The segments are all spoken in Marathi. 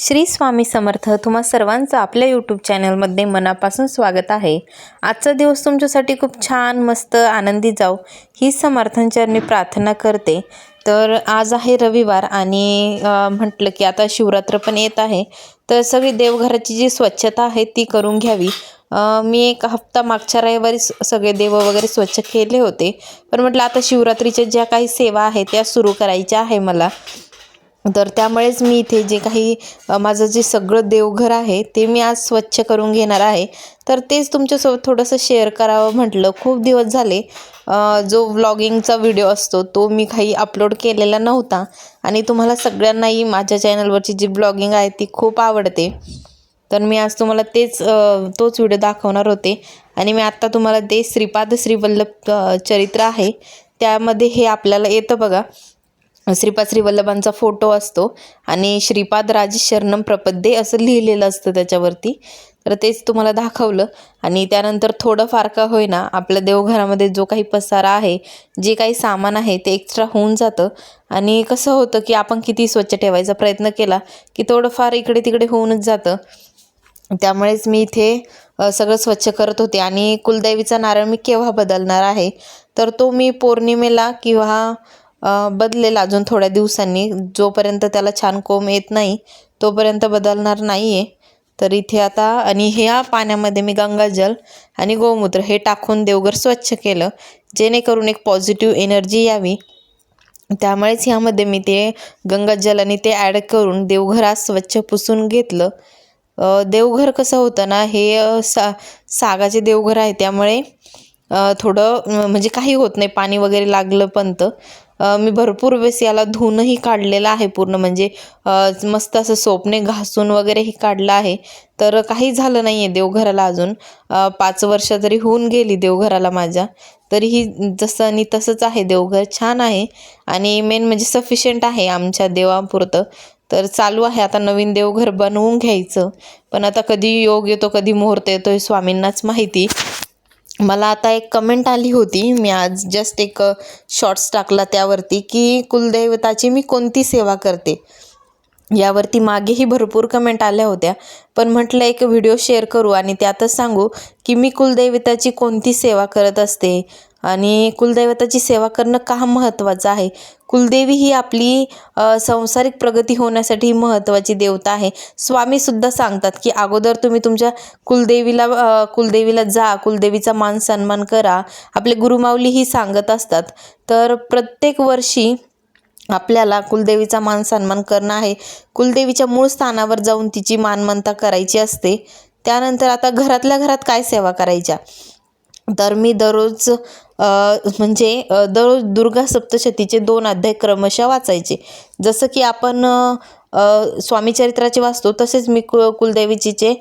श्री स्वामी समर्थ तुम्हा सर्वांचं आपल्या यूट्यूब चॅनलमध्ये मनापासून स्वागत आहे. आजचा दिवस तुमच्यासाठी खूप छान मस्त आनंदी जाऊ ही समर्थांचरणी प्रार्थना करते. तर आज आहे रविवार आणि म्हटलं की आता शिवरात्र पण येत आहे. तर सगळी देवघराची जी स्वच्छता आहे ती करून घ्यावी. मी एक हप्ता मागच्या रविवारी स- सगळे देव वगैरे स्वच्छ केले होते. पण म्हटलं आता शिवरात्रीच्या ज्या काही सेवा आहे त्या सुरू करायच्या आहे मला. तर त्यामुळेच मी इथे जे काही माझं जे सगळं देवघर आहे ते मी आज स्वच्छ करून घेणार आहे. तर तेच तुमच्यासोबत थोडंसं शेअर करावं म्हटलं. खूप दिवस झाले जो व्लॉगिंगचा व्हिडिओ असतो तो मी काही अपलोड केलेला नव्हता. आणि तुम्हाला सगळ्यांनाही माझ्या चॅनलवरची जी ब्लॉगिंग आहे ती खूप आवडते. तर मी आज तुम्हाला तेच तोच व्हिडिओ दाखवणार होते. आणि मी आत्ता तुम्हाला ते श्रीपाद श्रीवल्लभ चरित्र आहे. त्यामध्ये हे आपल्याला येतं बघा. श्रीपाद श्रीवल्लभांचा फोटो असतो आणि श्रीपाद राजे शरणम प्रपद्ये असं लिहिलेलं असतं त्याच्यावरती. तर तेच तुम्हाला दाखवलं. आणि त्यानंतर थोडं फार का होईना आपल्या देवघरामध्ये जो काही पसारा आहे जे काही सामान आहे ते एक्स्ट्रा होऊन जातं. आणि कसं होतं की आपण किती स्वच्छ ठेवायचा प्रयत्न केला की थोडंफार इकडे तिकडे होऊनच जातं. त्यामुळेच मी इथे सगळं स्वच्छ करत होते. आणि कुलदेवीचा नारळ मी केव्हा बदलणार आहे? तर तो मी पौर्णिमेला किंवा बदलेल अजून थोड्या दिवसांनी. जोपर्यंत त्याला छान कोंब येत नाही तोपर्यंत बदलणार नाही आहे तर इथे आता आणि ह्या पाण्यामध्ये मी गंगाजल आणि गोमूत्र हे टाकून देवघर स्वच्छ केलं. जेणेकरून एक पॉझिटिव्ह एनर्जी यावी. त्यामुळेच ह्यामध्ये मी ते गंगाजल आणि ते ॲड करून देवघरात स्वच्छ पुसून घेतलं. देवघर कसं होतं ना हे सा सागाचे देवघर आहे त्यामुळे थोडं म्हणजे काही होत नाही. पाणी वगैरे लागलं पण तर. मी भरपूर वेळेस याला धुवूनही काढलेलं आहे पूर्ण. म्हणजे मस्त असं सोपने घासून वगैरेही काढलं आहे. तर काही झालं नाही आहे देवघराला अजून. पाच वर्ष तरी होऊन गेली देवघराला माझ्या. तरीही जसं आणि तसंच आहे देवघर. छान आहे. आणि मेन म्हणजे सफिशियंट आहे आमच्या देवापुरतं. तर चालू आहे. आता नवीन देवघर बनवून घ्यायचं. पण आता कधी योग येतो कधी मुहूर्त येतो हे स्वामींनाच माहिती. मला आता एक कमेंट आली होती. मी आज जस्ट एक शॉर्ट्स टाकला त्यावरती की कुलदैवताची मी कोणती सेवा करते? यावरती मागेही भरपूर कमेंट आल्या होत्या. पण म्हटलं एक व्हिडिओ शेअर करू आणि त्यातच सांगू की मी कुलदैवताची कोणती सेवा करत असते? आणि कुलदैवताची सेवा करणं का महत्त्वाचं आहे? कुलदेवी ही आपली संसारिक सांसारिक प्रगती होण्यासाठी महत्त्वाची देवता आहे. स्वामीसुद्धा सांगतात की अगोदर तुम्ही तुमच्या कुलदेवीला कुलदेवीला जा कुलदेवीचा मान सन्मान करा. आपले गुरुमाऊली ही सांगत असतात. तर प्रत्येक वर्षी आपल्याला कुलदेवीचा मान सन्मान करणं आहे. कुलदेवीच्या मूळ स्थानावर जाऊन तिची मानमंता करायची असते. त्यानंतर आता घरातल्या घरात काय सेवा करायच्या? तर मी दररोज म्हणजे दररोज दुर्गा सप्तशतीचे दोन अध्याय क्रमशः वाचायचे. जसं की आपण स्वामीचरित्राचे स्वामी चरित्राचे वाचतो तसेच मी कु कुलदेवीचीचे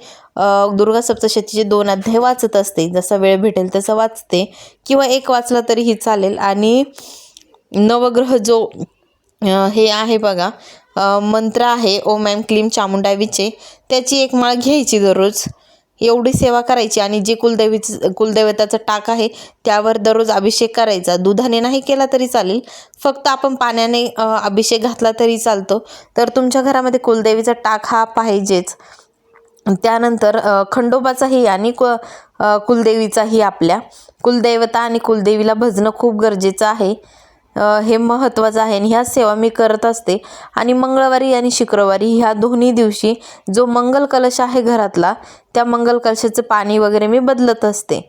दुर्गा सप्तशतीचे दोन अध्याय वाचत असते. जसा वेळ भेटेल तसं वाचते. किंवा एक वाचला तरीही चालेल. आणि नवग्रह जो हे आहे बघा मंत्र आहे ओम ॲम क्लीम चामुंडावीचे. त्याची एक माळ घ्यायची दररोज. एवढी सेवा करायची आणि जे कुलदेवीचं कुलदैवताचं टाक आहे त्यावर दररोज अभिषेक करायचा. दुधाने नाही केला तरी चालेल. फक्त आपण पाण्याने अभिषेक घातला तरी चालतो. तर तुमच्या घरामध्ये कुलदेवीचा टाक हा पाहिजेच. त्यानंतर खंडोबाचाही आणि कु कुलदेवीचाही आपल्या. कुलदैवता आणि कुलदेवीला भजणं खूप गरजेचं आहे. हे महत्त्वाचं आहे आणि ह्या सेवा मी करत असते. आणि मंगळवारी आणि शुक्रवारी ह्या दोन्ही दिवशी जो मंगल कलश आहे घरातला त्या मंगल कलशाचं पाणी वगैरे मी बदलत असते.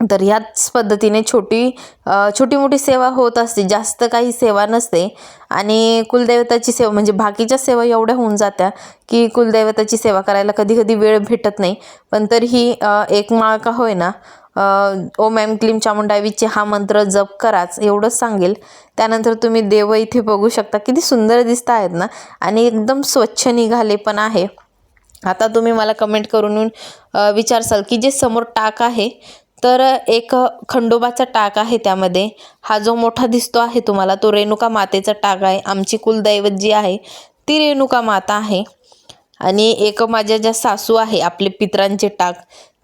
तर ह्याच पद्धतीने छोटी छोटी मोठी सेवा होत असते. जास्त काही सेवा नसते. आणि कुलदैवताची सेवा म्हणजे बाकीच्या सेवा एवढ्या होऊन जात्या की कुलदैवताची सेवा करायला कधी कधी वेळ भेटत नाही. पण तरीही ही एक माळ का होईना ओम एम क्लीम चामुंडावीचे हा मंत्र जप कराच एवढंच सांगेल. त्यानंतर तुम्ही देव इथे बघू शकता किती सुंदर दिसत आहेत ना? आणि एकदम स्वच्छ निघाले पण आहे. आता तुम्ही मला कमेंट करून विचारसाल की जे समोर टाक आहे तर एक खंडोबाचा टाक आहे त्यामध्ये. हा जो मोठा दिसतो आहे तुम्हाला तो रेणुका मातेचा टाक आहे. आमची कुलदैवत जी आहे ती रेणुका माता आहे. आणि एक माझ्या ज्या सासू आहे आपले पित्रांचे टाक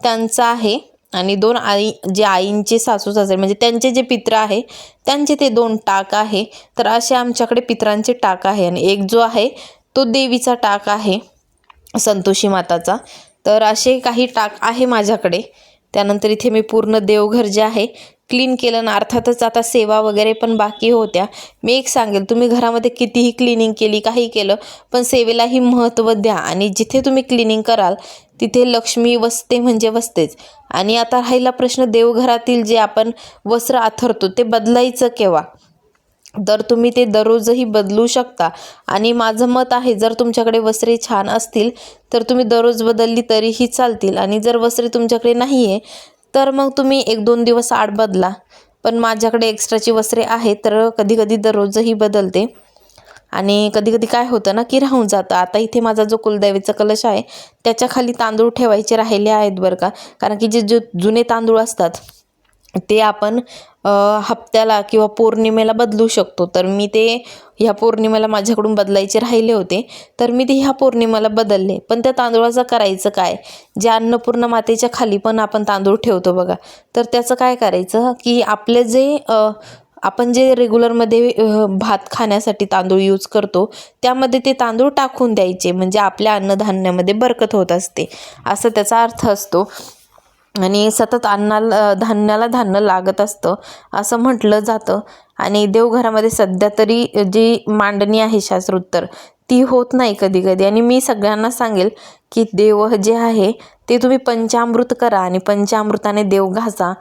त्यांचा आहे. आणि दोन आई जे आईंचे सासू सासरे म्हणजे त्यांचे जे पित्र आहे त्यांचे ते दोन टाक आहे. तर असे आमच्याकडे पित्रांचे टाक आहे आणि एक जो आहे तो देवीचा टाक आहे संतोषी माताचा. तर असे काही टाक आहे माझ्याकडे. त्यानंतर इथे मी पूर्ण देवघर जे आहे क्लीन केलं ना अर्थातच आता सेवा वगैरे पण बाकी होत्या. मी एक सांगेल तुम्ही घरामध्ये कितीही क्लिनिंग केली काही केलं पण सेवेलाही महत्त्व द्या. आणि जिथे तुम्ही क्लिनिंग कराल तिथे लक्ष्मी वसते म्हणजे वसतेच. आणि आता राहिला प्रश्न देवघरातील जे आपण वस्त्र आथरतो ते बदलायचं केव्हा? तर तुम्ही ते दररोजही बदलू शकता. आणि माझं मत आहे जर तुमच्याकडे वस्त्रे छान असतील तर तुम्ही दररोज बदलली तरीही चालतील. आणि जर वस्त्रे तुमच्याकडे नाही आहे तर मग तुम्ही एक दोन दिवस आड बदला. पण माझ्याकडे एक्स्ट्राची वस्त्रे आहेत तर कधी कधी दररोजही बदलते. आणि कधी कधी काय होतं ना की राहून जातं. आता इथे माझा जो कुलदैवीचा कलश आहे त्याच्याखाली तांदूळ ठेवायचे राहिले आहेत बरं का. कारण की जे जो जुने तांदूळ असतात ते आपण हप्त्याला किंवा पौर्णिमेला बदलू शकतो. तर मी ते ह्या पौर्णिमेला माझ्याकडून बदलायचे राहिले होते. तर मी ते ह्या पौर्णिमेला बदलले. पण त्या तांदूळाचं करायचं काय? जे अन्नपूर्ण मातेच्या खाली पण आपण तांदूळ ठेवतो बघा. तर त्याचं काय करायचं? की आपले जे आपण जे रेग्युलरमध्ये भात खाण्यासाठी तांदूळ यूज करतो त्यामध्ये ते तांदूळ टाकून द्यायचे. म्हणजे आपल्या अन्नधान्यामध्ये बरकत होत असते. असं त्याचा अर्थ असतो. आणि सतत अन्नाला धान्याला धान्य लागत असतं असं म्हटलं जातं. आणि देवघरामध्ये सध्या तरी जी मांडणी आहे शास्त्रोत्तर ती होत नाही कधी कधी आणि मी सगळ्यांना सांगेल की देव जे आहे ते तुम्ही पंचामृत करा आणि पंचामृताने देव घासा.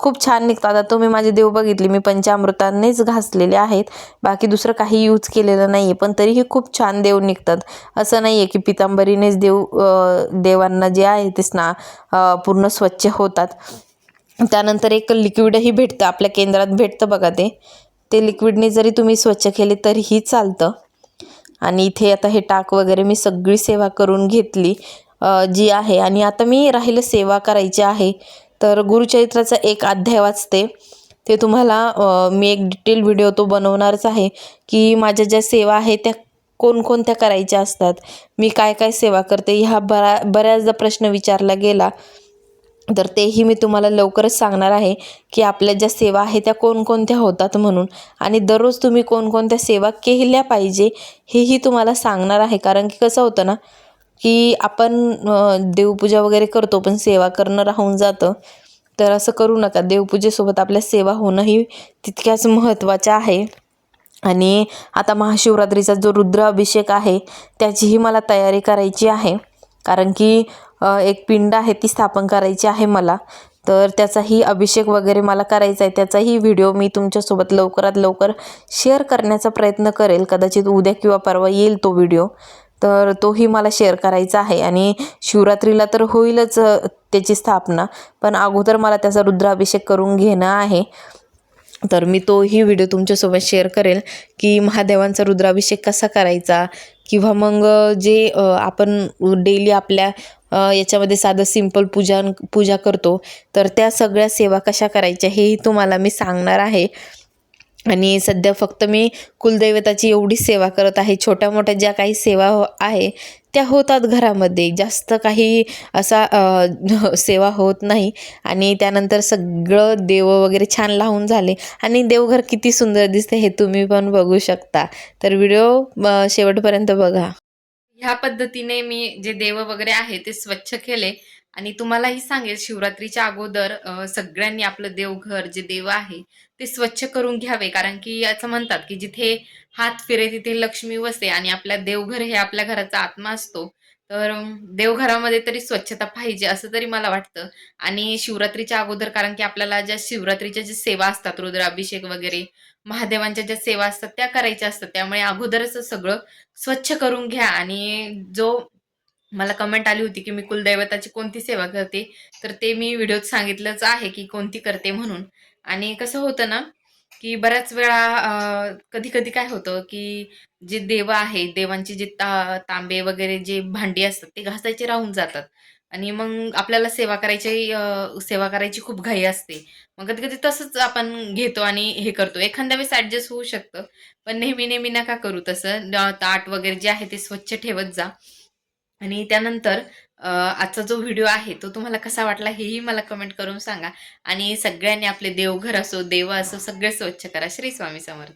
खूप छान निघतात आता तुम्ही माझे देव बघितले मी पंचामृतानेच घासलेले आहेत. बाकी दुसरं काही यूज केलेलं नाही आहे पण तरीही खूप छान देव निघतात. असं नाही आहे की पितांबरीनेच देव देवांना जे आहे ते स्ना पूर्ण स्वच्छ होतात. त्यानंतर एक लिक्विडही भेटतं आपल्या केंद्रात भेटतं बघा ते. ते लिक्विडने जरी तुम्ही स्वच्छ केले तरीही चालतं. आणि इथे आता हे टाक वगैरे मी सगळी सेवा करून घेतली जी आहे. आणि आता मी राहिलं सेवा करायची आहे. तर गुरुचरित्राचा एक अध्याय वाचते. ते तुम्हाला मी एक डिटेल व्हिडिओ तो बनवणारच आहे की माझ्या ज्या सेवा आहे त्या कोणकोणत्या करायच्या असतात. मी काय काय सेवा करते ह्या बरा बऱ्याचदा प्रश्न विचारला गेला. तर तेही मी तुम्हाला लवकरच सांगणार आहे की आपल्या ज्या सेवा आहे त्या कोणकोणत्या होतात म्हणून. आणि दररोज तुम्ही कोणकोणत्या सेवा केल्या पाहिजे हेही तुम्हाला सांगणार आहे. कारण की कसं होतं ना की आपण देवपूजा वगैरे करतो पण सेवा करणं राहून जातं. तर असं करू नका. देवपूजेसोबत आपल्या सेवा होणंही तितक्याच महत्त्वाच्या आहे. आणि आता महाशिवरात्रीचा जो रुद्र अभिषेक आहे त्याचीही मला तयारी करायची आहे. कारण की एक पिंड आहे ती स्थापन करायची आहे मला. तर त्याचाही अभिषेक वगैरे मला करायचा आहे. त्याचाही व्हिडिओ मी तुमच्यासोबत लवकरात लवकर शेअर करण्याचा प्रयत्न करेल. कदाचित उद्या किंवा परवा येईल तो व्हिडिओ. तर तोही मला शेअर करायचा आहे. आणि शिवरात्रीला तर होईलच त्याची स्थापना. पण अगोदर मला त्याचा रुद्राभिषेक करून घेणं आहे. तर मी तोही व्हिडिओ तुमच्यासोबत शेअर करेल की महादेवांचा रुद्राभिषेक कसा करायचा किंवा मग जे आपण डेली आपल्या याच्यामध्ये साधं सिंपल पूजा पूजा करतो तर त्या सगळ्या सेवा कशा करायच्या हेही तुम्हाला मी सांगणार आहे. आणि सध्या फक्त मी कुलदैवताची एवढी सेवा करत आहे. छोट्या मोठ्या ज्या काही सेवा हो- आहे त्या होतात घरामध्ये. जास्त काही असा सेवा होत नाही. आणि त्यानंतर सगळं देव वगैरे छान लावून झाले. आणि देवघर किती सुंदर दिसते हे तुम्ही पण बघू शकता. तर व्हिडिओ शेवटपर्यंत बघा. ह्या पद्धतीने मी जे देव वगैरे आहे ते स्वच्छ केले. आणि तुम्हालाही सांगेल शिवरात्रीच्या अगोदर सगळ्यांनी आपलं देवघर जे देव आहे ते स्वच्छ करून घ्यावे. कारण की असं म्हणतात की जिथे हात फिरे तिथे लक्ष्मी वसे आणि आपल्या देवघर हे आपल्या घराचा आत्मा असतो. तर देवघरामध्ये तरी स्वच्छता पाहिजे असं तरी मला वाटतं. आणि शिवरात्रीच्या अगोदर कारण की आपल्याला ज्या शिवरात्रीच्या ज्या सेवा असतात रुद्राभिषेक वगैरे महादेवांच्या ज्या सेवा असतात त्या करायच्या असतात. त्यामुळे अगोदरच सगळं स्वच्छ करून घ्या. आणि जो मला कमेंट आली होती की मी कुलदैवताची कोणती सेवा करते? तर ते मी व्हिडिओत सांगितलंच आहे की कोणती करते म्हणून. आणि कसं होतं ना की बऱ्याच वेळा कधी कधी काय होतं की जे देव आहे देवांचे जे ता तांबे वगैरे जे भांडी असतात ते घासायचे राहून जातात. आणि मग आपल्याला सेवा करायची सेवा करायची खूप घाई असते. मग कधी कधी तसंच आपण घेतो आणि हे करतो. एखाद्या वेळेस ॲडजस्ट होऊ शकतं. पण नेहमी नेहमी नका करू तसं. ताट वगैरे जे आहे ते स्वच्छ ठेवत जा. आणि त्यानंतर अ, आजचा जो व्हिडिओ आहे तो तुम्हाला कसा वाटला हेही मला कमेंट करून सांगा. आणि सगळ्यांनी आपले देवघर असो देव असो सगळे स्वच्छ करा. श्री स्वामी समर्थ.